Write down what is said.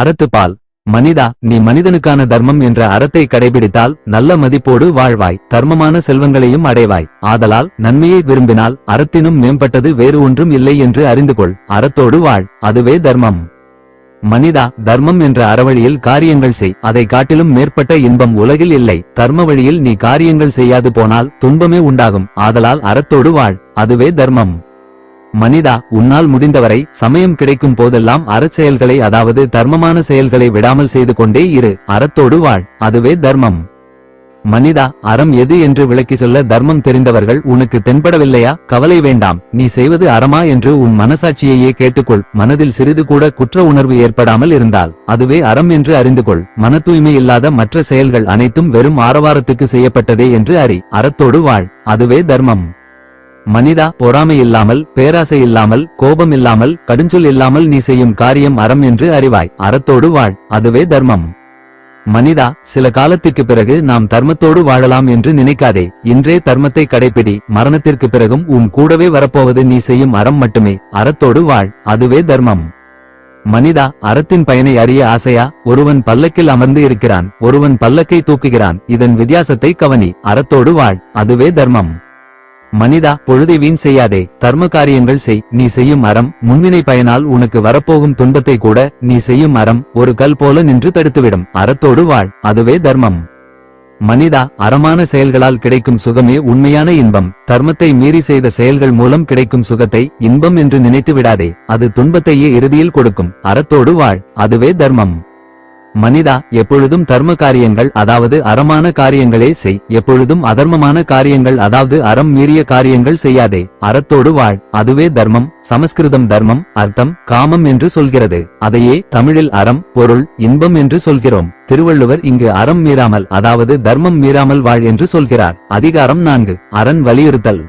அறத்துப்பால் மனிதா நீ மனிதனுக்கான தர்மம் என்ற அறத்தை கடைபிடித்தால் நல்ல மதிப்போடு வாழ்வாய் தர்மமான செல்வங்களையும் அடைவாய். ஆதலால் நன்மையை விரும்பினால் அறத்தினும் மேம்பட்டது வேறு ஒன்றும் இல்லை என்று அறிந்து கொள் அறத்தோடு வாழ் அதுவே தர்மம். மனிதா தர்மம் என்ற அறவழியில் காரியங்கள் செய் அதை காட்டிலும் மேற்பட்ட இன்பம் உலகில் இல்லை. தர்ம வழியில் நீ காரியங்கள் செய்யாது போனால் துன்பமே உண்டாகும் ஆதலால் அறத்தோடு வாழ் அதுவே தர்மம். மனிதா உன்னால் முடிந்தவரை சமயம் கிடைக்கும் போதெல்லாம் அறச்செயல்களை அதாவது தர்மமான செயல்களை விடாமல் செய்து கொண்டே இரு அறத்தோடு வாழ் அதுவே தர்மம். மனிதா அறம் எது என்று விளக்கி சொல்ல தர்மம் தெரிந்தவர்கள் உனக்கு தென்படவில்லையா? கவலை வேண்டாம் நீ செய்வது அறமா என்று உன் மனசாட்சியையே கேட்டுக்கொள் மனதில் சிறிது கூட குற்ற உணர்வு ஏற்படாமல் இருந்தால் அதுவே அறம் என்று அறிந்து கொள். மன தூய்மை இல்லாத மற்ற செயல்கள் அனைத்தும் வெறும் ஆரவாரத்துக்கு செய்யப்பட்டதே என்று அறி அறத்தோடு வாழ் அதுவே தர்மம். மனிதா பொறாமை இல்லாமல் பேராசை இல்லாமல் கோபம் இல்லாமல் கடுஞ்சொல் இல்லாமல் நீ செய்யும் காரியம் அறம் என்று அறிவாய். அறத்தோடு வாழ் அதுவே தர்மம். மனிதா சில காலத்திற்கு பிறகு நாம் தர்மத்தோடு வாழலாம் என்று நினைக்காதே. இன்றே தர்மத்தை கடைப்பிடி மரணத்திற்கு பிறகும் உன் கூடவே வரப்போவது நீ செய்யும் அறம் மட்டுமே. அறத்தோடு வாழ் அதுவே தர்மம். மனிதா அறத்தின் பயனை அறிய ஆசையா? ஒருவன் பல்லக்கில் அமர்ந்து இருக்கிறான் ஒருவன் பல்லக்கை தூக்குகிறான். இதன் வித்தியாசத்தை கவனி அறத்தோடு வாழ் அதுவே தர்மம். மனிதா பொழுதை வீண் செய்யாதே. தர்ம காரியங்கள் செய். நீ செய்யும் அறம் முன்வினை பயனால் உனக்கு வரப்போகும் துன்பத்தை கூட நீ செய்யும் அறம் ஒரு கல் போல நின்று தடுத்துவிடும். அறத்தோடு வாழ். அதுவே தர்மம். மனிதா அறமான செயல்களால் கிடைக்கும் சுகமே உண்மையான இன்பம். தர்மத்தை மீறி செய்த செயல்கள் மூலம் கிடைக்கும் சுகத்தை இன்பம் என்று நினைத்து விடாதே. அது துன்பத்தையே இறுதியில் கொடுக்கும். அறத்தோடு வாழ். அதுவே தர்மம். மனிதா எப்பொழுதும் தர்ம காரியங்கள் அதாவது அறமான காரியங்களே செய். எப்பொழுதும் அதர்மமான காரியங்கள் அதாவது அறம் மீறிய காரியங்கள் செய்யாதே. அறத்தோடு வாழ். அதுவே தர்மம் சமஸ்கிருதம் தர்மம் அர்த்தம் காமம் என்று சொல்கிறது. அதையே தமிழில் அறம் பொருள் இன்பம் என்று சொல்கிறோம். திருவள்ளுவர் இங்கு அறம் மீறாமல் அதாவது தர்மம் மீறாமல் வாழ் என்று சொல்கிறார். அதிகாரம் நான்கு. அரண் வலியுறுத்தல்.